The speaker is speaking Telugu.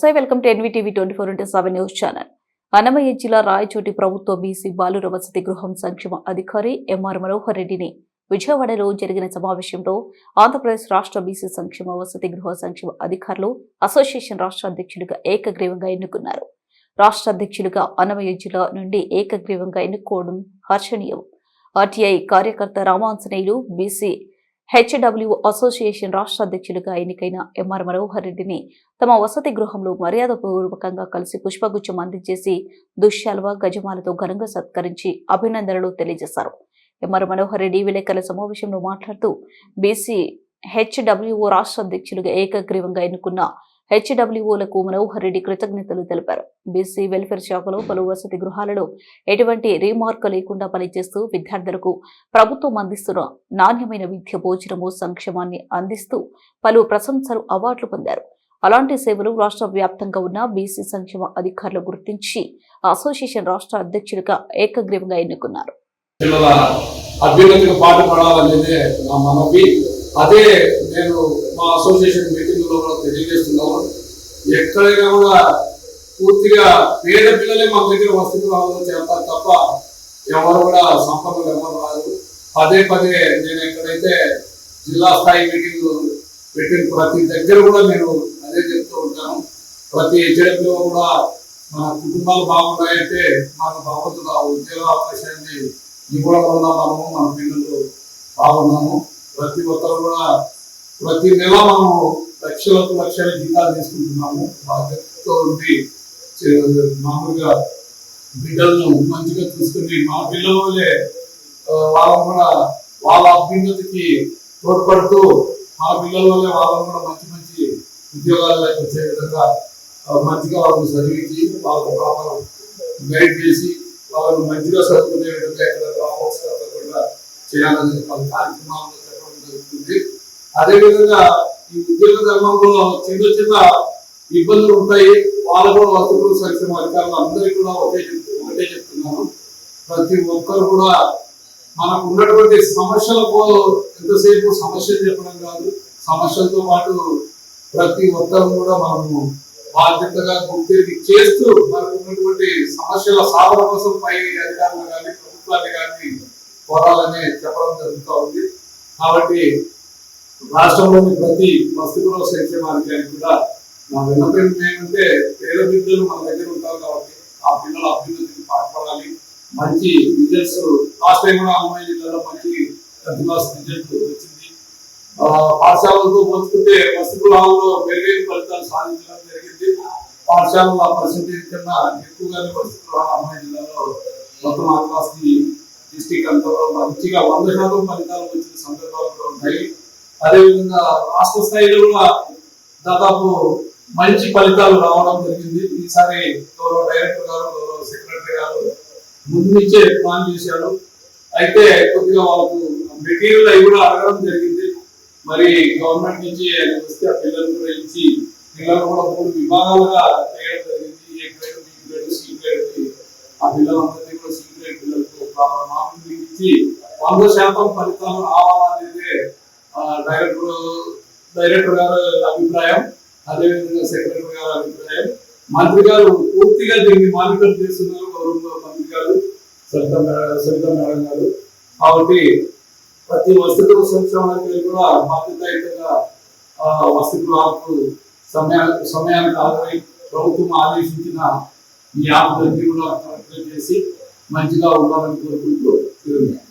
నమస్తే welcome to NVTV twenty four into seven news channel. Annamayya జిల్లా రాయచోటి ప్రభుత్వ బీసీ బాలుర వసతి గృహం సంక్షేమ అధికారి ఎంఆర్ మనోహర్ రెడ్డిని విజయవాడలో జరిగిన సమావేశంలో ఆంధ్రప్రదేశ్ రాష్ట్ర బీసీ సంక్షేమ వసతి గృహ సంక్షేమ అధికారులు అసోసియేషన్ రాష్ట్ర అధ్యక్షుడిగా ఏకగ్రీవంగా ఎన్నుకున్నారు. రాష్ట్ర అధ్యక్షుడిగా అన్నమయ్య జిల్లా నుండి ఏకగ్రీవంగా ఎన్నుకోవడం హర్షణీయం. ఆర్టీఐ కార్యకర్త రామాంజనేయులు బీసీ హెచ్డబ్ల్యూ అసోసియేషన్ రాష్ట్ర అధ్యక్షులుగా ఎన్నికైన ఎంఆర్ మనోహర్ రెడ్డిని తమ వసతి గృహంలో మర్యాదపూర్వకంగా కలిసి పుష్పగుచ్చం అందించేసి దుశ్శాల్వ గజమాలతో ఘనంగా సత్కరించి అభినందనలు తెలియజేశారు. ఎంఆర్ మనోహర్ రెడ్డి విలేకరుల సమావేశంలో మాట్లాడుతూ బీసీ హెచ్డబ్ల్యూఓ రాష్ట్ర అధ్యక్షులుగా ఏకగ్రీవంగా ఎన్నుకున్న హెచ్డబ్ల్యూఓలకు మనోహర్ రెడ్డి కృతజ్ఞతలు తెలిపారు. బీసీ వెల్ఫేర్ శాఖలో పలు వసతి గృహాలలో ఎటువంటి రీమార్క్ లేకుండా పనిచేస్తూ విద్యార్థులకు ప్రభుత్వం అందిస్తున్న నాణ్యమైన విద్య భోజనము సంక్షేమాన్ని అందిస్తూ పలు ప్రశంసలు అవార్డులు పొందారు. అలాంటి సేవలు రాష్ట్ర వ్యాప్తంగా ఉన్న బీసీ సంక్షేమ అధికారులు గుర్తించి అసోసియేషన్ రాష్ట్ర అధ్యక్షుడిగా ఏకగ్రీవంగా ఎన్నుకున్నారు. అదే నేను మా అసోసియేషన్ మీటింగ్లో కూడా తెలియజేస్తున్నాను. ఎక్కడైనా కూడా పూర్తిగా పేద పిల్లలే మన దగ్గర వసతి రావాలని చేస్తారు తప్ప ఎవరు కూడా సంపన్నులు ఎవరు రాదు. పదే పదే నేను ఎక్కడైతే జిల్లా స్థాయి మీటింగ్ పెట్టిన ప్రతి దగ్గర కూడా నేను అదే చెప్తూ ఉంటాను. ప్రతి హెచ్ఎంలో కూడా మన కుటుంబాలు బాగున్నాయంటే మన భగవంతుడు ఆ ఉద్యోగ అవకాశాన్ని ఇవ్వడం వల్ల మనము మన పిల్లలు బాగున్నాము. ప్రతి ఒక్కరు కూడా ప్రతి నెల మనము లక్షలకు లక్షల జీతాలు తీసుకుంటున్నాము. బాధ్యతతో ఉండి మామూలుగా బిడ్డలను మంచిగా చూసుకుని మా పిల్లల వల్లే వాళ్ళని కూడా వాళ్ళ అభ్యున్నతికి తోడ్పడుతూ మా పిల్లల వల్లే వాళ్ళని కూడా మంచి మంచి ఉద్యోగాలకు వచ్చే విధంగా మంచిగా వాళ్ళని చదివించి వాళ్ళకు ప్రాపర్ గైడ్ చేసి వాళ్ళని మంచిగా చదువుకునే విధంగా ఎక్కడ డ్రాప్అవుట్స్ కాకుండా చేయాలని వాళ్ళ కార్యక్రమాలను జరుగుతుంది. అదేవిధంగా ఈ ఉద్యోగ ధర్మంలో చిన్న చిన్న ఇబ్బందులు ఉంటాయి. వాళ్ళు కూడా వసతులు సంక్షేమ అధికారులు అందరికీ కూడా ఒకే ఒకటే చెప్తున్నాను. ప్రతి ఒక్కరు కూడా మనకు ఉన్నటువంటి సమస్యలకు ఎంతసేపు సమస్యలు చెప్పడం కాదు. సమస్యలతో పాటు ప్రతి ఒక్కరు కూడా మనము బాధ్యతగా గుర్తించి చేస్తూ మనకు ఉన్నటువంటి సమస్యల సాధన కోసం పై అధికారులు కానీ ప్రభుత్వాన్ని కానీ కోరాలని చెప్పడం జరుగుతూ ఉంది. కాబట్టి రాష్ట్రంలోని ప్రతి వస్తువుల సంక్షేమానికి కూడా నా విన్నపం ఏంటంటే పేద బిడ్డలు మన దగ్గర ఉంటారు కాబట్టి ఆ పిల్లల అభ్యున్నతికి పాటుపడాలి మంచి రిజల్ట్స్ లాస్ట్ టైం కూడా అమ్మాయి జిల్లాలో మంచి టెన్త్ క్లాస్ రిజల్ట్ వచ్చింది పాఠశాలలతో పోల్చుకుంటే వస్తువులలో మెరుగైన ఫలితాలు సాధించడం జరిగింది. పాఠశాలల పర్సంటేజ్ కన్నా ఎక్కువగానే వస్తువులు అమ్మాయి జిల్లాలో మొత్తం ఆ క్లాస్ డిస్టిక్ అంతా మంచిగా వంద శాతం ఫలితాలు వచ్చిన సందర్భాలు కూడా ఉన్నాయి. అదేవిధంగా రాష్ట్ర స్థాయిలో కూడా దాదాపు మంచి ఫలితాలు రావడం జరిగింది. ఈసారి గౌరవ డైరెక్టర్ గారు గౌరవ సెక్రటరీ గారు ముందు నుంచే ప్లాన్ చేశారు. అయితే కొద్దిగా వాళ్ళకు మెటీరియల్ అవి కూడా అడగడం జరిగింది. మరి గవర్నమెంట్ నుంచి వస్తే ఆ పిల్లలు కూడా ఇచ్చి పిల్లలు కూడా మూడు విభాగాలుగా చేయడం జరిగింది. A grade B grade C grade ఆ పిల్లలందరినీ పిల్లలకు ఇచ్చి వంద శాతం ఫలితాలు రావాలనేదే డైరెక్టర్ డైరెక్టర్ గారి అభిప్రాయం అదేవిధంగా సెక్రటరీ గారి అభిప్రాయం. మంత్రి గారు పూర్తిగా దీన్ని మానిటర్ చేస్తున్నారు గౌరవ మంత్రి గారు సరిత సరిత మేడం గారు. కాబట్టి ప్రతి వసతుల సంక్షేమానికి కూడా బాధ్యతాయుతంగా ఆ, వసతి గృహాలకు సమయా సమయానికి ఆదరై ప్రభుత్వం ఆదేశించిన ఈ యాప్ కూడా కరెక్ట్గా చేసి మంచిగా ఉండాలని కోరుకుంటూ తిరుగుతున్నాను